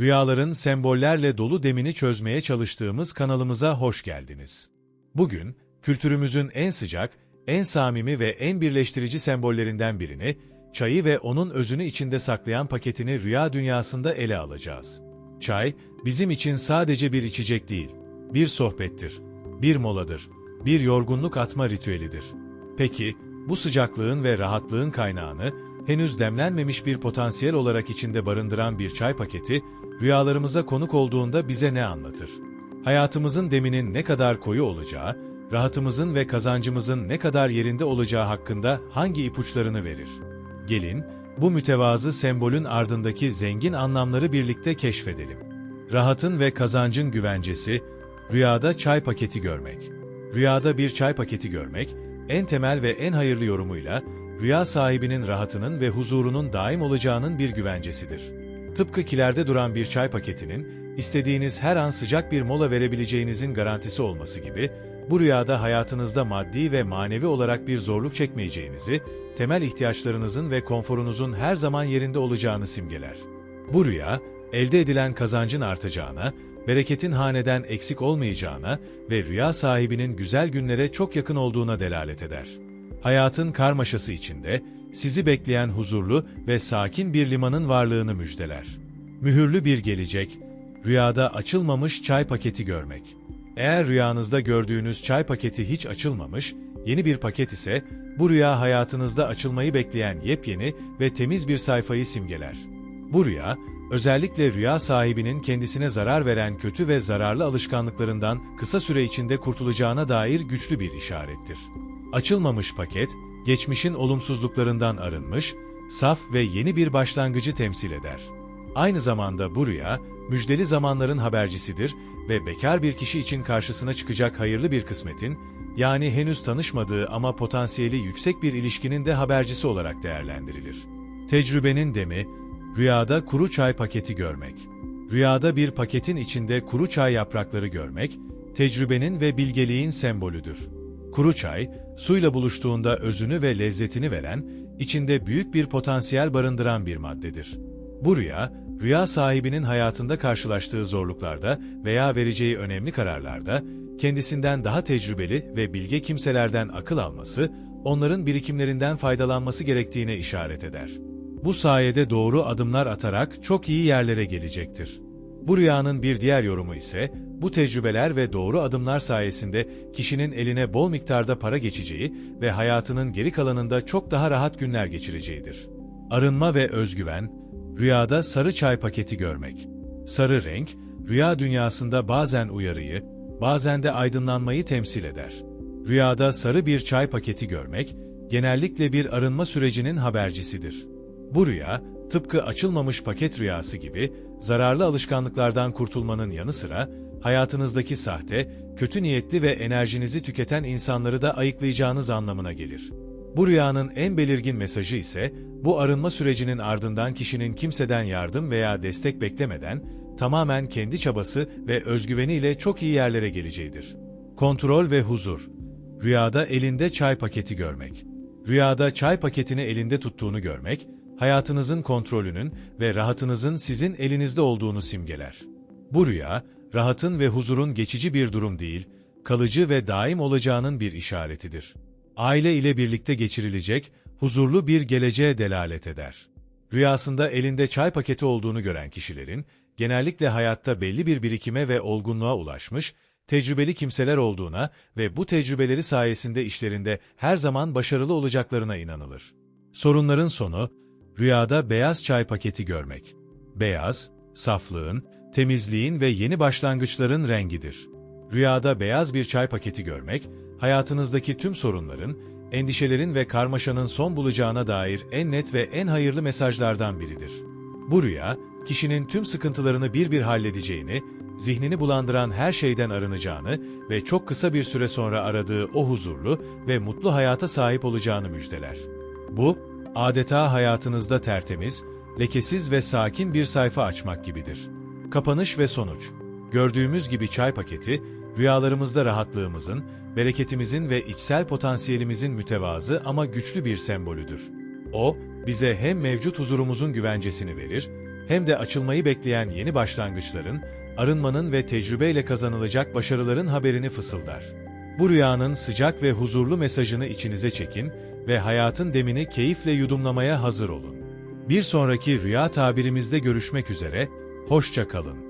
Rüyaların sembollerle dolu demini çözmeye çalıştığımız kanalımıza hoş geldiniz. Bugün, kültürümüzün en sıcak, en samimi ve en birleştirici sembollerinden birini, çayı ve onun özünü içinde saklayan paketini rüya dünyasında ele alacağız. Çay, bizim için sadece bir içecek değil, bir sohbettir, bir moladır, bir yorgunluk atma ritüelidir. Peki, bu sıcaklığın ve rahatlığın kaynağını, henüz demlenmemiş bir potansiyel olarak içinde barındıran bir çay paketi, rüyalarımıza konuk olduğunda bize ne anlatır? Hayatımızın deminin ne kadar koyu olacağı, rahatımızın ve kazancımızın ne kadar yerinde olacağı hakkında hangi ipuçlarını verir? Gelin, bu mütevazı sembolün ardındaki zengin anlamları birlikte keşfedelim. Rahatın ve kazancın güvencesi, rüyada çay paketi görmek. Rüyada bir çay paketi görmek, en temel ve en hayırlı yorumuyla, rüya sahibinin rahatının ve huzurunun daim olacağının bir güvencesidir. Tıpkı kilerde duran bir çay paketinin, istediğiniz her an sıcak bir mola verebileceğinizin garantisi olması gibi, bu rüyada hayatınızda maddi ve manevi olarak bir zorluk çekmeyeceğinizi, temel ihtiyaçlarınızın ve konforunuzun her zaman yerinde olacağını simgeler. Bu rüya, elde edilen kazancın artacağına, bereketin haneden eksik olmayacağına ve rüya sahibinin güzel günlere çok yakın olduğuna delalet eder. Hayatın karmaşası içinde sizi bekleyen huzurlu ve sakin bir limanın varlığını müjdeler. Mühürlü bir gelecek, rüyada açılmamış çay paketi görmek. Eğer rüyanızda gördüğünüz çay paketi hiç açılmamış, yeni bir paket ise bu rüya hayatınızda açılmayı bekleyen yepyeni ve temiz bir sayfayı simgeler. Bu rüya, özellikle rüya sahibinin kendisine zarar veren kötü ve zararlı alışkanlıklarından kısa süre içinde kurtulacağına dair güçlü bir işarettir. Açılmamış paket, geçmişin olumsuzluklarından arınmış, saf ve yeni bir başlangıcı temsil eder. Aynı zamanda bu rüya, müjdeli zamanların habercisidir ve bekar bir kişi için karşısına çıkacak hayırlı bir kısmetin, yani henüz tanışmadığı ama potansiyeli yüksek bir ilişkinin de habercisi olarak değerlendirilir. Tecrübenin demi, rüyada kuru çay paketi görmek. Rüyada bir paketin içinde kuru çay yaprakları görmek, tecrübenin ve bilgeliğin sembolüdür. Kuru çay, suyla buluştuğunda özünü ve lezzetini veren, içinde büyük bir potansiyel barındıran bir maddedir. Bu rüya, rüya sahibinin hayatında karşılaştığı zorluklarda veya vereceği önemli kararlarda, kendisinden daha tecrübeli ve bilge kimselerden akıl alması, onların birikimlerinden faydalanması gerektiğine işaret eder. Bu sayede doğru adımlar atarak çok iyi yerlere gelecektir. Bu rüyanın bir diğer yorumu ise, bu tecrübeler ve doğru adımlar sayesinde kişinin eline bol miktarda para geçeceği ve hayatının geri kalanında çok daha rahat günler geçireceğidir. Arınma ve özgüven, rüyada sarı çay paketi görmek. Sarı renk, rüya dünyasında bazen uyarıyı, bazen de aydınlanmayı temsil eder. Rüyada sarı bir çay paketi görmek, genellikle bir arınma sürecinin habercisidir. Bu rüya, tıpkı açılmamış paket rüyası gibi, zararlı alışkanlıklardan kurtulmanın yanı sıra, hayatınızdaki sahte, kötü niyetli ve enerjinizi tüketen insanları da ayıklayacağınız anlamına gelir. Bu rüyanın en belirgin mesajı ise, bu arınma sürecinin ardından kişinin kimseden yardım veya destek beklemeden, tamamen kendi çabası ve özgüveniyle çok iyi yerlere geleceğidir. Kontrol ve huzur. Rüyada elinde çay paketi görmek. Rüyada çay paketini elinde tuttuğunu görmek, hayatınızın kontrolünün ve rahatınızın sizin elinizde olduğunu simgeler. Bu rüya, rahatın ve huzurun geçici bir durum değil, kalıcı ve daim olacağının bir işaretidir. Aile ile birlikte geçirilecek, huzurlu bir geleceğe delalet eder. Rüyasında elinde çay paketi olduğunu gören kişilerin, genellikle hayatta belli bir birikime ve olgunluğa ulaşmış, tecrübeli kimseler olduğuna ve bu tecrübeleri sayesinde işlerinde her zaman başarılı olacaklarına inanılır. Sorunların sonu, rüyada beyaz çay paketi görmek. Beyaz, saflığın, temizliğin ve yeni başlangıçların rengidir. Rüyada beyaz bir çay paketi görmek, hayatınızdaki tüm sorunların, endişelerin ve karmaşanın son bulacağına dair en net ve en hayırlı mesajlardan biridir. Bu rüya, kişinin tüm sıkıntılarını bir bir halledeceğini, zihnini bulandıran her şeyden arınacağını ve çok kısa bir süre sonra aradığı o huzurlu ve mutlu hayata sahip olacağını müjdeler. Bu, adeta hayatınızda tertemiz, lekesiz ve sakin bir sayfa açmak gibidir. Kapanış ve sonuç. Gördüğümüz gibi çay paketi, rüyalarımızda rahatlığımızın, bereketimizin ve içsel potansiyelimizin mütevazı ama güçlü bir sembolüdür. O, bize hem mevcut huzurumuzun güvencesini verir, hem de açılmayı bekleyen yeni başlangıçların, arınmanın ve tecrübeyle kazanılacak başarıların haberini fısıldar. Bu rüyanın sıcak ve huzurlu mesajını içinize çekin ve hayatın demini keyifle yudumlamaya hazır olun. Bir sonraki rüya tabirimizde görüşmek üzere, hoşça kalın.